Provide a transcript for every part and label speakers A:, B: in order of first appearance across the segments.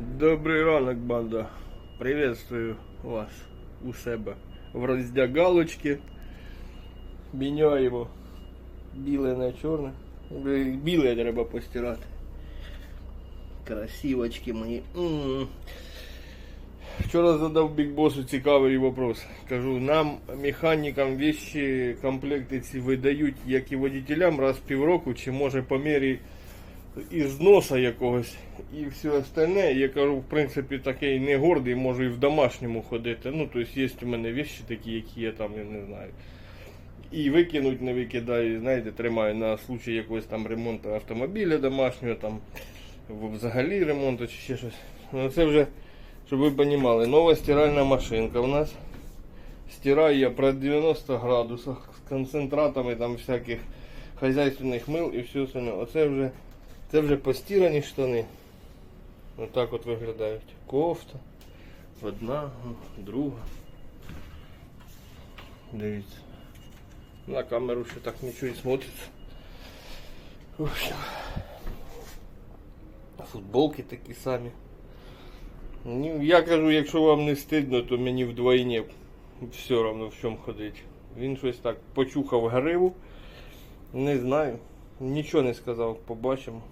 A: Добрий ранок, банда. Приветствую вас у себе в роздягалочці. Міняємо біле на чорне. Біле треба постирати. Красивочки мої. М. Вчора задав бікбосу цікавий вопрос. Кажу, нам, механікам, вещи, комплекти ці видають, як і водителям, раз в півроку, чи може по мірі ізноса якогось і все остальне. Я кажу, в принципі, такий не гордий, можу і в домашньому ходити. Ну, тобто є у мене вещи такі, які я там, я не знаю. І викинуть не викидаю, знаєте, тримаю на случай якогось там ремонту автомобіля домашнього, там взагалі ремонту чи ще щось. Ну це вже, щоб ви розуміли, нова стиральна машинка у нас. Стираю я при 90 градусах з концентратами там всяких хазяйственних мил і все остальне. Оце вже, це вже постирані штани. Отак от виглядають. Кофта. Одна, друга. Дивіться. На камеру ще так нічого і смотриться. В общем. Футболки такі самі. Ну, я кажу, якщо вам не стидно, то мені вдвойні все одно в чому ходить. Він щось так почухав гриву. Не знаю. Нічого не сказав, побачимо.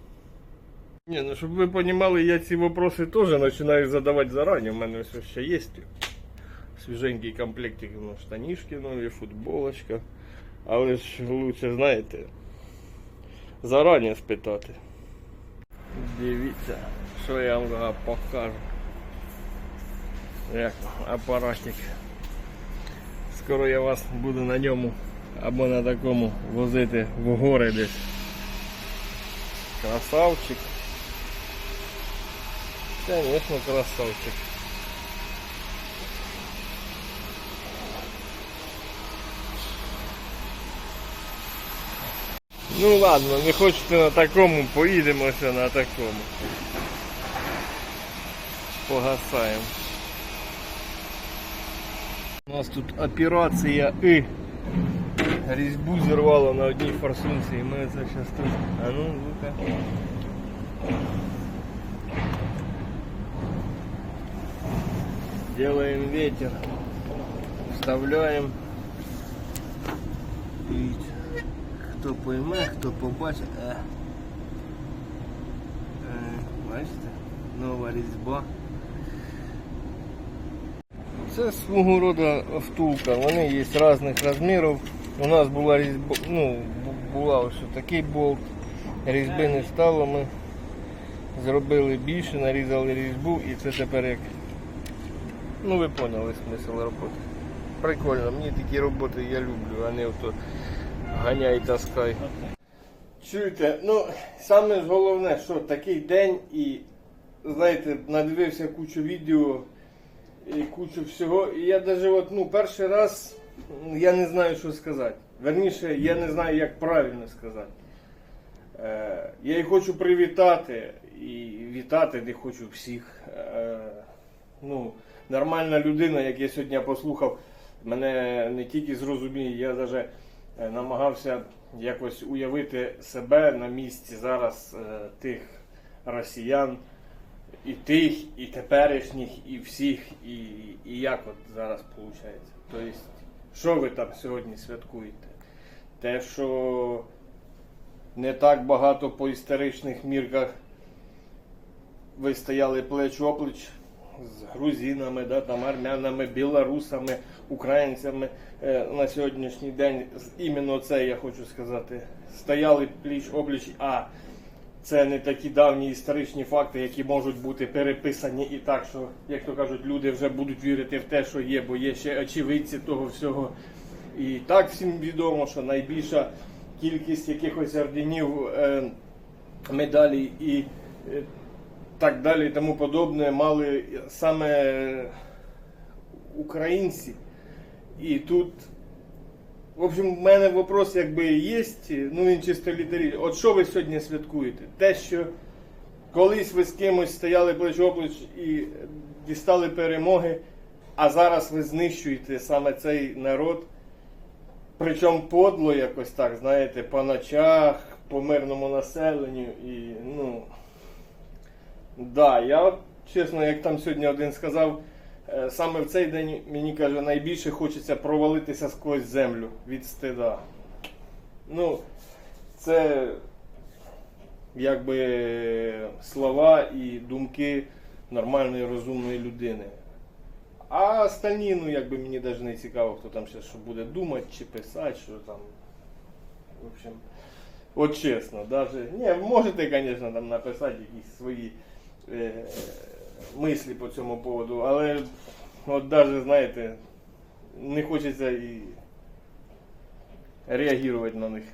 A: Ні, ну щоб ви розуміли, я ці вопроси теж починаю задавати зарані. У мене все ще є. Свіженький комплектик, ну, штанішки нові, футболочка. Але ж лучше, знаєте, зарані спитати. Дивіться, що я вам покажу. Як апаратик. Скоро я вас буду на ньому або на такому возити в гори десь. Красавчик. Конечно, красавчик. Ну ладно, не хочете на такому, поїдемо ще на такому. Погасаємо. У нас тут операція І. Різьбу зірвало на одній форсунці і ми це зараз тут. А ну, ну-ка. Делаем ветер. Вставляем. Видите, хто пойме, хто побачить. Е. Е, бачите? Нова різьба. Це свого роду втулка. Вони є різних розмірів. У нас була різьба, ну, бу- була ось такий болт. Різьби не стало. Ми зробили більше, нарізали різьбу і це тепер як. Ну ви поняли смисл роботи. Прикольно, мені такі роботи я люблю, а не ото ганяй таскай. Чуєте, ну саме ж головне, що такий день і знаєте, надивився кучу відео і кучу всього. І я навіть от, ну, перший раз я не знаю, що сказати. Верніше, я не знаю, як правильно сказати. Е, я їх хочу привітати і вітати не хочу всіх. Е, ну, нормальна людина, як я сьогодні послухав, мене не тільки зрозуміє, я навіть намагався якось уявити себе на місці зараз е, тих росіян, і тих, і теперішніх, і всіх, і, і як от зараз виходить. Тобто, що ви там сьогодні святкуєте? Те, що не так багато по історичних мірках ви стояли плеч оплеч з грузинами, да, там, армянами, білорусами, українцями е, на сьогоднішній день. Іменно це я хочу сказати. Стояли пліч опліч, а це не такі давні історичні факти, які можуть бути переписані і так, що, як то кажуть, люди вже будуть вірити в те, що є, бо є ще очевидці того всього. І так всім відомо, що найбільша кількість якихось орденів, е, медалей і е, так далі і тому подобне мали саме українці. І тут, в общем, в мене вопрос якби є, ну він чисто літерій. От що ви сьогодні святкуєте? Те, що колись ви з кимось стояли плеч оплеч і дістали перемоги, а зараз ви знищуєте саме цей народ. Причому подло якось так, знаєте, по ночах, по мирному населенню і ну. Да, я чесно, як там сьогодні один сказав, е, саме в цей день мені каже, найбільше хочеться провалитися сквозь землю від стида. Ну, це якби слова і думки нормальної розумної людини. А остальні, ну якби мені навіть не цікаво, хто там ще що буде думати чи писати, що там. В общем, от чесно, даже. Не, можете, звісно, там написати якісь свої е, мислі по цьому поводу, але от даже, знаєте, не хочеться і реагувати на них.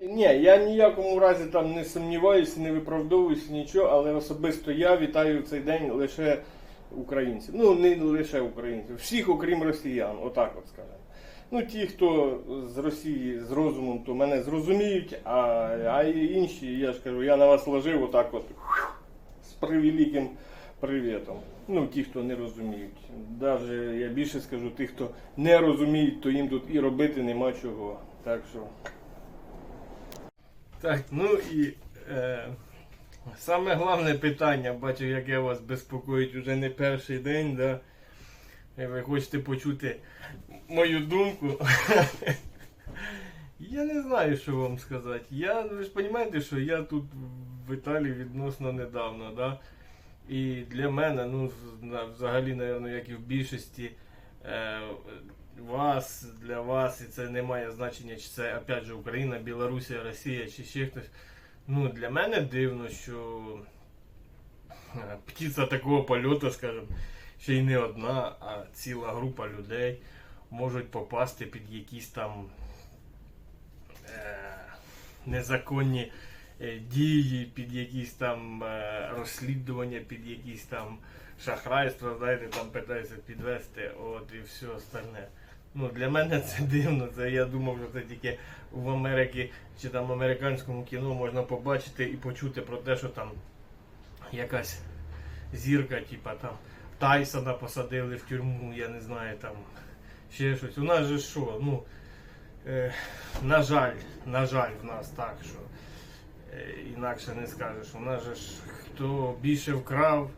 A: Ні, я ніякому разі там не сумніваюся, не виправдовуюся, нічого, але особисто я вітаю цей день лише українців. Ну, не лише українців, всіх, окрім росіян, отак от скажемо. Ну, ті, хто з Росії з розумом, то мене зрозуміють, а, а інші, я ж кажу, я на вас ложив отак от превеликим привітом. Ну, ті, хто не розуміють. Даже я більше скажу, ті, хто не розуміють, то їм тут і робити нема чого. Так що. Так, ну і е, саме головне питання, бачу, яке вас безпокоїть уже не перший день, да? І ви хочете почути мою думку. Я не знаю, що вам сказати. Я, ви ж розумієте, що я тут в Італії відносно недавно, да? І для мене, ну, взагалі, напевно, як і в більшості е, вас, для вас, і це не має значення, чи це опять же Україна, Білорусія, Росія, чи ще хтось. Ну, для мене дивно, що е, птиця такого польоту, скажімо, ще й не одна, а ціла група людей можуть попасти під якісь там е, незаконні дії, під якісь там е, розслідування, під якісь там шахрайства, знаєте, там питаються підвести, от і все остальне. Ну, для мене це дивно. Це я думав, що це тільки в Америці чи там американському кіно можна побачити і почути про те, що там якась зірка, типа там Тайсона посадили в тюрму, я не знаю, там ще щось. У нас же що, ну, е, на жаль, на жаль, в нас так, що е, інакше не скажеш. У нас же ж хто більше вкрав,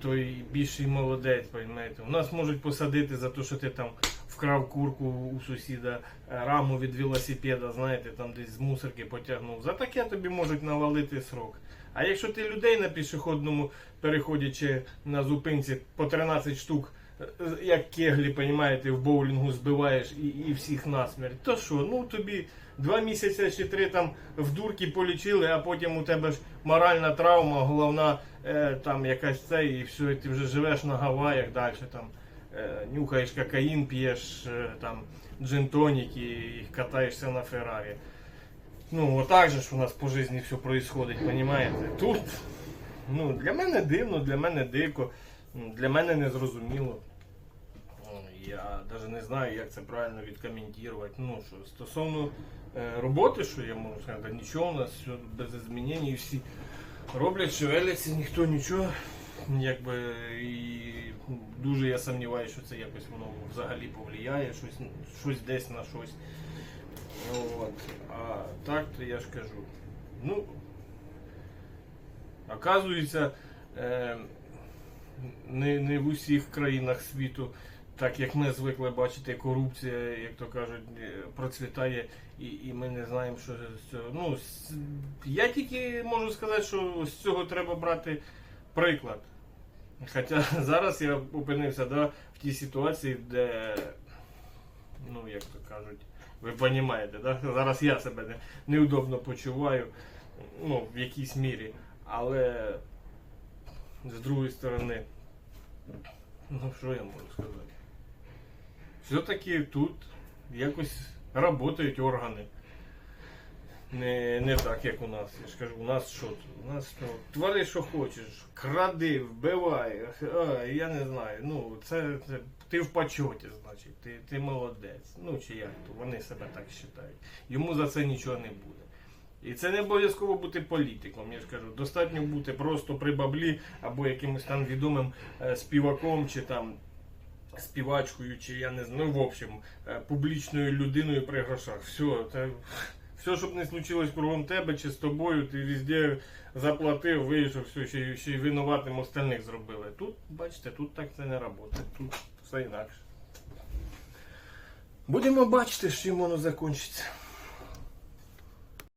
A: той більший молодець, розумієте. У нас можуть посадити за те, що ти там вкрав курку у сусіда, е, раму від велосипеда, знаєте, там десь з мусорки потягнув. За таке тобі можуть навалити срок. А якщо ти людей на пішохідному переході чи на зупинці по 13 штук, е, як кеглі, понімаєте, в боулінгу збиваєш і, і всіх насмерть, то що, ну тобі два місяці чи три там в дурки полічили, а потім у тебе ж моральна травма, головна е, там якась це, і все, і ти вже живеш на Гаваях далі там. е, Нюхаєш кокаїн, п'єш е, там джин-тонік і, катаєшся на Феррарі. Ну, отак же ж у нас по житті все происходить, понимаєте? Тут, ну, для мене дивно, для мене дико, для мене незрозуміло. Я навіть не знаю, як це правильно відкоментувати. Ну, що стосовно е, роботи, що я можу сказати, нічого у нас все без змінень, і всі роблять, шевеляться, ніхто нічого. Якби і дуже я сумніваюся, що це якось воно взагалі повлияє, щось, щось десь на щось. От. А так то я ж кажу. Ну, оказується, е, не, не в усіх країнах світу, так як ми звикли бачити, корупція, як то кажуть, е, процвітає, і, і ми не знаємо, що з цього. Ну, з- я тільки можу сказати, що з цього треба брати приклад. Хоча зараз я опинився да, в тій ситуації, де, ну, як то кажуть, ви розумієте, да? зараз я себе не, неудобно почуваю, ну, в якійсь мірі. Але з другої сторони, ну що я можу сказати? Все-таки тут якось працюють органи. Не, не так, як у нас. Я ж кажу, у нас що? У нас що? Твори, що хочеш, кради, вбивай, а, я не знаю. Ну, це, це ти в почоті, значить, ти, ти молодець. Ну чи як то, вони себе так вважають. Йому за це нічого не буде. І це не обов'язково бути політиком, я ж кажу. Достатньо бути просто при баблі або якимось там відомим е, співаком чи там співачкою, чи я не знаю, ну, в общем, е, публічною людиною при грошах. Все, це все, щоб не случилось кругом тебе чи з тобою, ти везде заплатив, вийшов, все, ще, ще й винуватим остальних зробили. Тут, бачите, тут так це не працює, тут все інакше. Будемо бачити, з чим воно закінчиться.